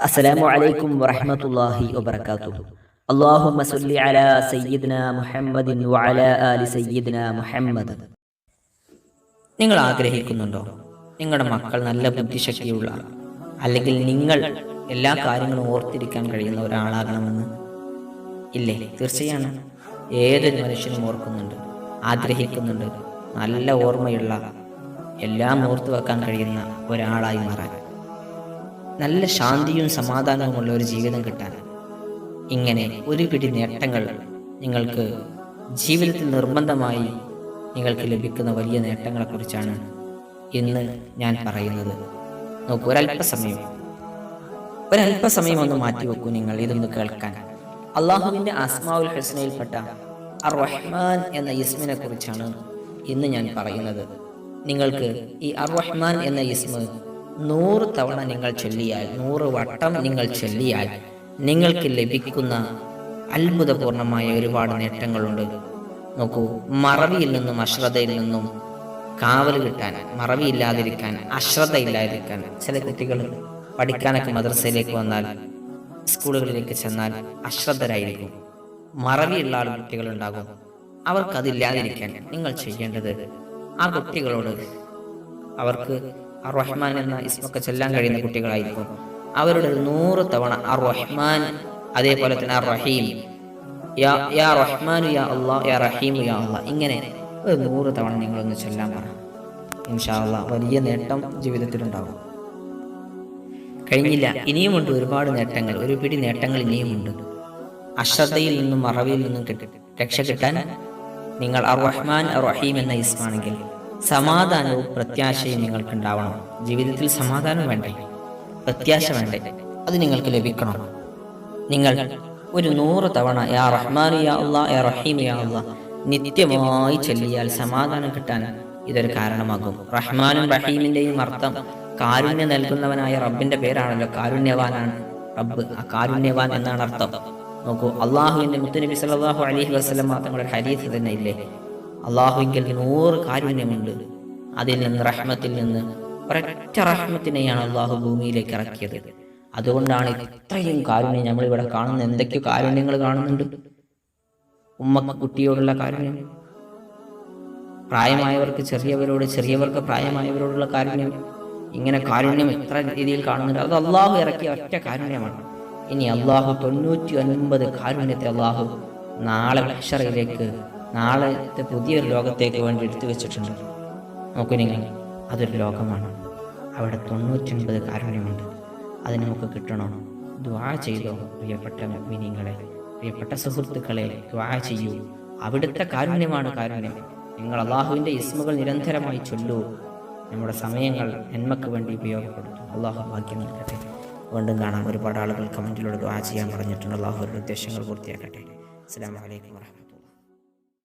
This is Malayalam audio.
അസ്സലാമു അലൈക്കും വറഹ്മത്തുള്ളാഹി വബറകാതുഹു. അല്ലാഹുമ്മ സല്ലി അലാ സയ്യിദ്ന മുഹമ്മദിൻ വഅലാ ആലി സയ്യിദ്ന മുഹമ്മദ്. നിങ്ങൾ ആഗ്രഹിക്കുന്നുണ്ടോ? നിങ്ങളുടെ മക്കൾ നല്ല ബുദ്ധിശക്തിയുള്ള അല്ലെങ്കിൽ നിങ്ങൾ എല്ലാ കാര്യങ്ങളും ഓർത്തിരിക്കാൻ കഴിയുന്ന ഒരാളാകണമെന്ന്? ഇല്ലേ? തീർച്ചയാണ്. ഏതൊരു മനുഷ്യനും ഓർക്കുന്നുണ്ട് ആഗ്രഹിക്കുന്നുണ്ട് നല്ല ഓർമ്മയുള്ള എല്ലാം ഓർത്തു വെക്കാൻ കഴിയുന്ന ഒരാളായി മാറാൻ. നല്ല ശാന്തിയും സമാധാനവുമുള്ള ഒരു ജീവിതം കിട്ടാൻ ഇങ്ങനെ ഒരു പിടി നേട്ടങ്ങൾ നിങ്ങൾക്ക് ജീവിതത്തിൽ നിർബന്ധമായി നിങ്ങൾക്ക് ലഭിക്കുന്ന വലിയ നേട്ടങ്ങളെക്കുറിച്ചാണ് ഇന്ന് ഞാൻ പറയുന്നത്. നോക്കൂ ഒരല്പസമയം. ഒരല്പസമയം ഒന്ന് മാറ്റിവെക്കൂ നിങ്ങൾ ഇതൊന്ന് കേൾക്കാൻ. അള്ളാഹുവിന്റെ അസ്മാവുൽ ഹസ്നയിൽപ്പെട്ട അർ റഹ്മാൻ എന്ന ഇസ്മിനെ കുറിച്ചാണ് ഇന്ന് ഞാൻ പറയുന്നത്. നിങ്ങൾക്ക് ഈ അർ റഹ്മാൻ എന്ന ഇസ്മ നൂറ് തവണ നിങ്ങൾ ചൊല്ലിയാൽ നൂറ് വട്ടം നിങ്ങൾ ചൊല്ലിയാൽ നിങ്ങൾക്ക് ലഭിക്കുന്ന അത്ഭുതപൂർണമായ ഒരുപാട് നേട്ടങ്ങളുണ്ട്. നോക്കൂ മറവിയിൽ നിന്നും അശ്രദ്ധയിൽ നിന്നും കാവൽ കിട്ടാൻ മറവിയില്ലാതിരിക്കാൻ അശ്രദ്ധയില്ലാതിരിക്കാൻ ചില കുട്ടികൾ പഠിക്കാനൊക്കെ മദ്രസയിലേക്ക് വന്നാൽ സ്കൂളുകളിലേക്ക് ചെന്നാൽ അശ്രദ്ധരായിരിക്കും. മറവിയുള്ള ആൾ കുട്ടികളുണ്ടാകും. അവർക്കതില്ലാതിരിക്കാൻ നിങ്ങൾ ചെയ്യേണ്ടത് ആ കുട്ടികളോട് അവർക്ക് അർ റഹ്മാൻ എന്ന ഇസ്മൊക്കെ ചെല്ലാൻ കഴിയുന്ന കുട്ടികളായിരിക്കും. അവരുടെ നൂറ് തവണ അർ റഹ്മാൻ അതേപോലെ തന്നെ അർ റഹീം യാ യാ റഹ്മാനു യാ അള്ളാ യാ റഹീമു യാ അള്ളാ ഇങ്ങനെ ഒരു നൂറ് തവണ നിങ്ങളൊന്ന് ചെല്ലാൻ പറ. ഇൻഷാല്ല വലിയ നേട്ടം ജീവിതത്തിലുണ്ടാകും കഴിഞ്ഞില്ല ഇനിയുമുണ്ട് ഒരുപാട് നേട്ടങ്ങൾ. ഒരു പിടി നേട്ടങ്ങൾ ഇനിയുമുണ്ട്. അശ്രദ്ധയിൽ നിന്നും മറവിയിൽ നിന്നും രക്ഷ കിട്ടാൻ നിങ്ങൾ അർ റഹ്മാൻ റഹീം എന്ന ഇസ്മാണെങ്കിൽ സമാധാനവും പ്രത്യാശയും നിങ്ങൾക്കുണ്ടാവണം. ജീവിതത്തിൽ സമാധാനം വേണ്ടേ? പ്രത്യാശ വേണ്ടേ? അത് നിങ്ങൾക്ക് ലഭിക്കണം? നിങ്ങൾ ഒരു നൂറ് തവണ യാ റഹ്മാൻ യാ യാ റഹീം യാ നിത്യമായി ചൊല്ലിയാൽ സമാധാനം കിട്ടാൻ ഇതൊരു കാരണമാകും. റഹ്മാനും റഹീമിന്റെയും അർത്ഥം കാരുണ്യം നൽകുന്നവനായ റബ്ബിന്റെ പേരാണല്ലോ കാരുണ്യവാനാണ് റബ്ബ്. ആ കാരുണ്യവാൻ എന്നാണ് അർത്ഥം. നോക്കൂ അള്ളാഹുവിന്റെ മുത്തുനബി സല്ലല്ലാഹു അലഹി വസ്ലം തങ്ങളുടെ ഹരീഫ് തന്നെ ഇല്ലേ അള്ളാഹുവിങ്കിൽ നൂറ് കാരുണ്യമുണ്ട് അതിൽ നിന്ന് റഹ്മത്തിൽ നിന്ന് ഒരൊറ്റ റഹ്മത്തിനെയാണ് അള്ളാഹു ഭൂമിയിലേക്ക് ഇറക്കിയത്. അതുകൊണ്ടാണ് ഇത്രയും കാരുണ്യം നമ്മളിവിടെ കാണുന്ന എന്തൊക്കെയോ കാരുണ്യങ്ങൾ കാണുന്നുണ്ട്. ഉമ്മക്ക് കുട്ടിയോടുള്ള കാരുണ്യം പ്രായമായവർക്ക് ചെറിയവരോട് ചെറിയവർക്ക് പ്രായമായവരോടുള്ള കാരുണ്യം ഇങ്ങനെ കാരുണ്യം ഇത്ര രീതിയിൽ കാണുന്നുണ്ട്. അത് അള്ളാഹു ഇറക്കിയ ഒറ്റ കാരുണ്യമാണ്. ഇനി അള്ളാഹു തൊണ്ണൂറ്റി ഒൻപത് കാരുണ്യത്തെ അള്ളാഹു നാളെ അക്ഷറയിലേക്ക് നാളത്തെ പുതിയൊരു ലോകത്തേക്ക് വേണ്ടി എടുത്തു വെച്ചിട്ടുണ്ട്. നോക്കൂ നിങ്ങൾ അതൊരു ലോകമാണ്. അവിടെ തൊണ്ണൂറ്റൊൻപത് കാരുണ്യമുണ്ട് അത് നമുക്ക് കിട്ടണോ. ദ്വാ ചെയ്തോ പ്രിയപ്പെട്ട മിനിങ്ങളെ പ്രിയപ്പെട്ട സുഹൃത്തുക്കളെ ദ്വാ ചെയ്യൂ. അവിടുത്തെ കാരുണ്യമാണ് കാരുണ്യം. നിങ്ങൾ അള്ളാഹുവിന്റെ ഇസ്മുകൾ നിരന്തരമായി ചൊല്ലൂ. നമ്മുടെ സമയങ്ങൾ നന്മക്ക് വേണ്ടി ഉപയോഗപ്പെടുത്തും. അള്ളാഹു ഭാഗ്യം നൽകട്ടെ. വീണ്ടും കാണാം. ഒരുപാട് ആളുകൾ കമന്റിലൂടെ ദ്വാ ചെയ്യാൻ പറഞ്ഞിട്ടുണ്ട്. അള്ളാഹു അവരുടെ ഉദ്ദേശങ്ങൾ പൂർത്തിയാക്കട്ടെ. അസ്സാം വലൈക്കും വാഹമത്ത്